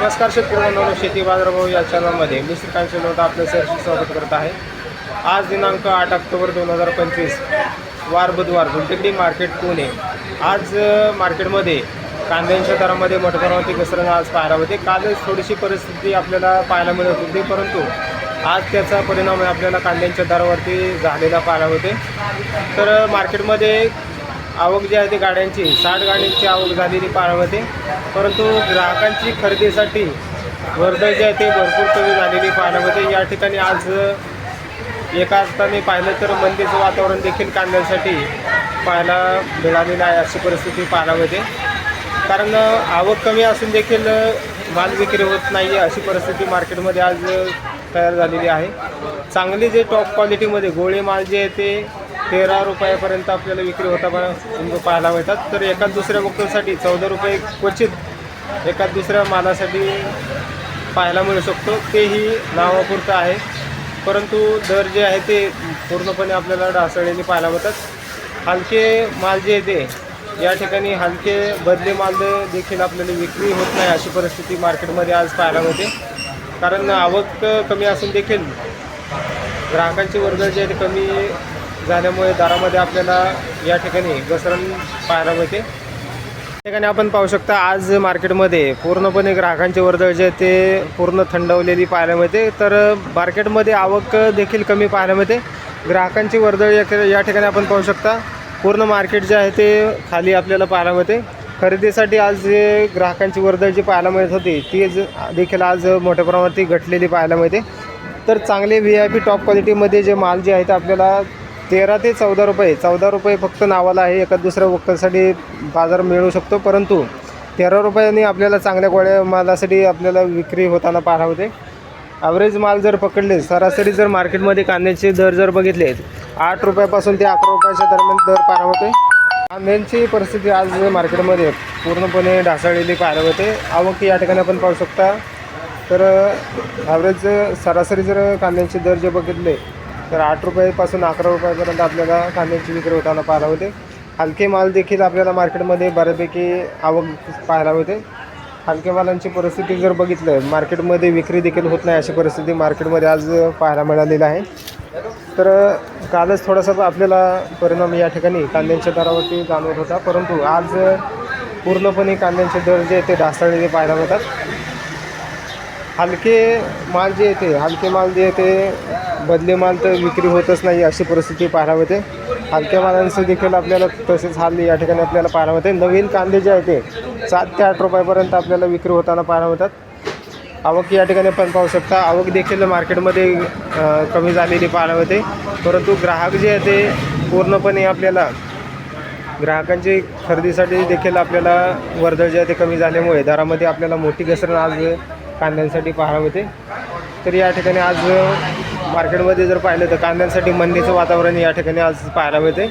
नमस्कार शेतकरी बांधवांनो शेती बाजारभाव या चॅनलमध्ये मी श्रीकांत शिलोटा आपलं सहर्ष स्वागत करत आहे. आज दिनांक आठ ऑक्टोबर दोन हजार पंचवीस वार बुधवार गुलटेकडी मार्केट पुणे. आज मार्केटमध्ये कांद्यांच्या दरामध्ये मोठ्या घसरण आज पाहायला होते कालच थोडीशी परिस्थिती आपल्याला पाहायला मिळत होती परंतु आज त्याचा परिणाम आपल्याला कांद्यांच्या दरावरती झालेला पाहायला होते तर मार्केटमध्ये आवक जी आहे ती गाड्यांची साठ गाड्यांची आवक झालेली पाहायला होते परंतु ग्राहकांची खरेदीसाठी वर्दळ जी आहे ते भरपूर कमी झालेली पाहायला होते या ठिकाणी आज एका अर्थाने पाहिलं तर मंदीचं वातावरण देखील कांद्यासाठी पाहायला मिळालेलं आहे अशी परिस्थिती पाहायला होते कारण आवक कमी असून देखील माल विक्री होत नाही आहे अशी परिस्थिती मार्केटमध्ये आज तयार झालेली आहे. चांगली जे टॉप क्वालिटीमध्ये गोळे माल जे आहे ते तेरा रुपयापर्यंत आपल्याला विक्री होता पा- पाहायला मिळतात. तर एका दुसऱ्या वक्तसाठी चौदा रुपये क्वचित एका दुसऱ्या मालासाठी पाहायला मिळू शकतो. तेही नावापुरतं आहे. परंतु दर जे आहे ते पूर्णपणे आपल्याला ढासळलेले पाहायला मिळतात. हलके माल जे येते या ठिकाणी हलके बदले माल देखील आपल्याला विक्री होत नाही अशी परिस्थिती मार्केटमध्ये आज पाहायला मिळते. कारण आवक कमी असून देखील ग्राहकांची वर्ग जे आहे ते कमी झाल्यामुळे दारामध्ये आपल्याला या ठिकाणी घसरण पाहायला मिळते. या ठिकाणी आपण पाहू शकता आज मार्केटमध्ये पूर्णपणे ग्राहकांची वर्दळ जे आहे ते पूर्ण थंडवलेली पाहायला मिळते. तर मार्केटमध्ये आवक देखील कमी पाहायला मिळते. ग्राहकांची वर्दळ या या ठिकाणी आपण पाहू शकता पूर्ण मार्केट जे आहे ते खाली आपल्याला पाहायला मिळते. खरेदीसाठी आज जे ग्राहकांची वर्दळ जी पाहायला मिळत होती ती ज- देखील आज मोठ्या प्रमाणात घटलेली पाहायला मिळते. तर चांगले व्ही आय पी टॉप क्वालिटीमध्ये जे माल जे आहे ते आपल्याला तेरा ते चौदा रुपये. चौदा रुपये फक्त नावाला आहे. एका दुसऱ्या वक्तासाठी बाजार मिळू शकतो. परंतु तेरा रुपयांनी आपल्याला चांगल्या गोळ्या मालासाठी आपल्याला विक्री होताना पाहायला होते ॲव्हरेज माल जर पकडले सरासरी जर मार्केटमध्ये कांद्याचे दर जर बघितले आठ रुपयापासून ते अकरा रुपयाच्या दरम्यान दर पाहायला होते कांद्यांची परिस्थिती आज मार्केटमध्ये पूर्णपणे ढासळलेली पाहायला होते आवक या ठिकाणी आपण पाहू शकता. तर ॲव्हरेज सरासरी जर कांद्यांचे दर जे बघितले तर आठ रुपयापासून अकरा रुपयापर्यंत आपल्याला कांद्यांची विक्री होताना पाहायला होते हलके माल देखील आपल्याला मार्केटमध्ये बऱ्यापैकी आवक पाहायला होते हलके मालांची परिस्थिती जर बघितलं मार्केटमध्ये विक्री देखील होत नाही अशी परिस्थिती मार्केटमध्ये आज पाहायला मिळालेली आहे. तर कालच थोडासा आपल्याला परिणाम या ठिकाणी कांद्यांच्या दरावरती जाणवत होता. परंतु आज पूर्णपणे कांद्यांचे दर जे ते ढासळलेले पाहायला मिळतात. हलके माल जे येते हलके माल जे येते बदले माल तर विक्री होतच नाही अशी परिस्थिती पाहायला मिळते. हलक्या मालांचं देखील आपल्याला तसेच हाल या ठिकाणी आपल्याला पाहायला मिळते. नवीन कांदे जे आहे ते सात ते आठ रुपयापर्यंत आपल्याला विक्री होताना पाहायला मिळतात. आवक या ठिकाणी पण पाहू शकता. आवक देखील मार्केटमध्ये कमी झालेली पाहायला मिळते. परंतु ग्राहक जे आहे ते पूर्णपणे आपल्याला ग्राहकांची खरेदीसाठी देखील आपल्याला वर्दळ जे आहे ते कमी झाल्यामुळे दरामध्ये आपल्याला मोठी घसरण आज कांद्यांसाठी पाहायला मिळते. तर या ठिकाणी आज मार्केटमध्ये जर पाहिलं तर कांद्यांसाठी मंदीचं वातावरण या ठिकाणी आज पाहायला मिळते.